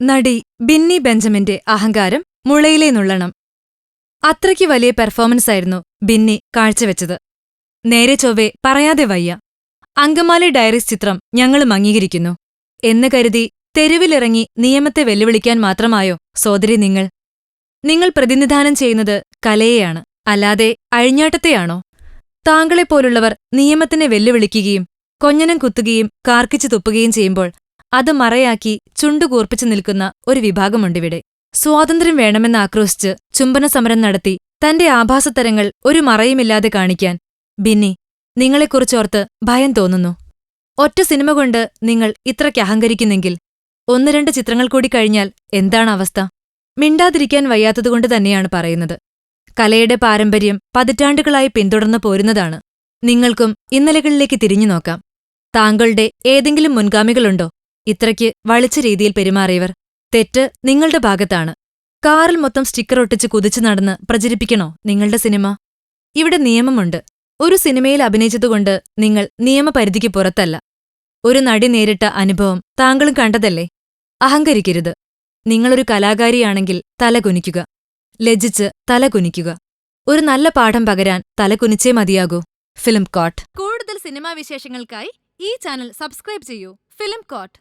നടി ബിന്നി ബെഞ്ചമിന്റെ അഹങ്കാരം മുളയിലേ നുള്ളണം. അത്രയ്ക്ക് വലിയ പെർഫോമൻസായിരുന്നു ബിന്നി കാഴ്ചവെച്ചത്. നേരെ ചൊവ്വെ പറയാതെ വയ്യ. അങ്കമാലി ഡയറീസ് ചിത്രം ഞങ്ങളും അംഗീകരിക്കുന്നു. എന്ന് കരുതി തെരുവിലിറങ്ങി നിയമത്തെ വെല്ലുവിളിക്കാൻ മാത്രമായോ സോദരി നിങ്ങൾ? നിങ്ങൾ പ്രതിനിധാനം ചെയ്യുന്നത് കലയെയാണ് അല്ലാതെ അഴിഞ്ഞാട്ടത്തെയാണോ? താങ്കളെപ്പോലുള്ളവർ നിയമത്തിനെ വെല്ലുവിളിക്കുകയും കൊഞ്ഞനം കുത്തുകയും കാർക്കിച്ചു തുപ്പുകയും ചെയ്യുമ്പോൾ അത് മറയാക്കി ചുണ്ടുകൂർപ്പിച്ചു നിൽക്കുന്ന ഒരു വിഭാഗമുണ്ടിവിടെ സ്വാതന്ത്ര്യം വേണമെന്ന് ആക്രോശിച്ച് ചുംബന സമരം നടത്തി തന്റെ ആഭാസത്തരങ്ങൾ ഒരു മറയുമില്ലാതെ കാണിക്കാൻ ബിന്നി നിങ്ങളെക്കുറിച്ചോർത്ത് ഭയം തോന്നുന്നു. ഒറ്റ സിനിമ കൊണ്ട് നിങ്ങൾ ഇത്രയ്ക്ക് അഹങ്കരിക്കുന്നെങ്കിൽ ഒന്ന് രണ്ട് ചിത്രങ്ങൾ കൂടി കഴിഞ്ഞാൽ എന്താണ് അവസ്ഥ? മിണ്ടാതിരിക്കാൻ വയ്യാത്തതുകൊണ്ട് തന്നെയാണ് പറയുന്നത്. കലയുടെ പാരമ്പര്യം പതിറ്റാണ്ടുകളായി പിന്തുടർന്നു പോരുന്നതാണ്. നിങ്ങൾക്കും ഇന്നലകളിലേക്ക് തിരിഞ്ഞു നോക്കാം. താങ്കളുടെ ഏതെങ്കിലും മുൻഗാമികളുണ്ടോ? ഇത്രയ്ക്ക് വളിച്ച രീതിയിൽ പെരുമാറിയവർ. തെറ്റ് നിങ്ങളുടെ ഭാഗത്താണ്. കാറിൽ മൊത്തം സ്റ്റിക്കർ ഒട്ടിച്ച് കുതിച്ചു നടന്ന് പ്രചരിപ്പിക്കണോ നിങ്ങളുടെ സിനിമ? ഇവിടെ നിയമമുണ്ട്. ഒരു സിനിമയിൽ അഭിനയിച്ചതുകൊണ്ട് നിങ്ങൾ നിയമപരിധിക്ക് പുറത്തല്ല. ഒരു നടി നേരിട്ട അനുഭവം താങ്കളും കണ്ടതല്ലേ? അഹങ്കരിക്കരുത്. നിങ്ങളൊരു കലാകാരിയാണെങ്കിൽ തലകുനിക്കുക ലജ്ജിച്ച് തലകുനിക്കുക ഒരു നല്ല പാഠം പകരാൻ തലകുനിച്ചേ മതിയാകൂ. Film court. കൂടുതൽ സിനിമാ വിശേഷങ്ങൾക്കായി ഈ ചാനൽ സബ്സ്ക്രൈബ് ചെയ്യൂ. Film coat.